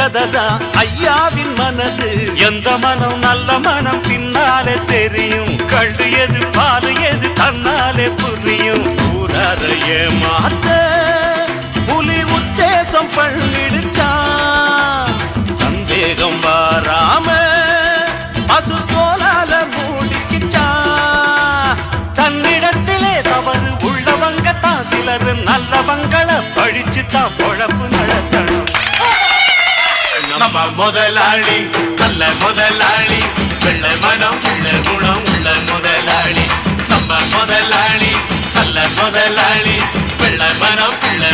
கதைதான் ஐயாவின் மனது. எந்த மனம் நல்ல மனம் பின்னாலே தெரியும். கண்டு எது பாரு எது தன்னாலே புரியும். ஊரார ஏமாத்த புலி உத்தேசம் பண்ணிடுச்சான் சந்தேகம் வாராம பசு தோலால மூடிக்கிச்சான் தன்னிடத்திலே தவறு உள்ளவங்க தான் சிலர் நல்லவங்களை பழிச்சு தான் பொழப்பு நடத்தணும். நம்ம முதலாளி நல்ல முதலாளி. வெள்ள மனம் உள்ள குணம் உள்ள முதலாளி. நம்ம முதலாளி நல்ல முதலாளி. வெள்ள மனம் உள்ள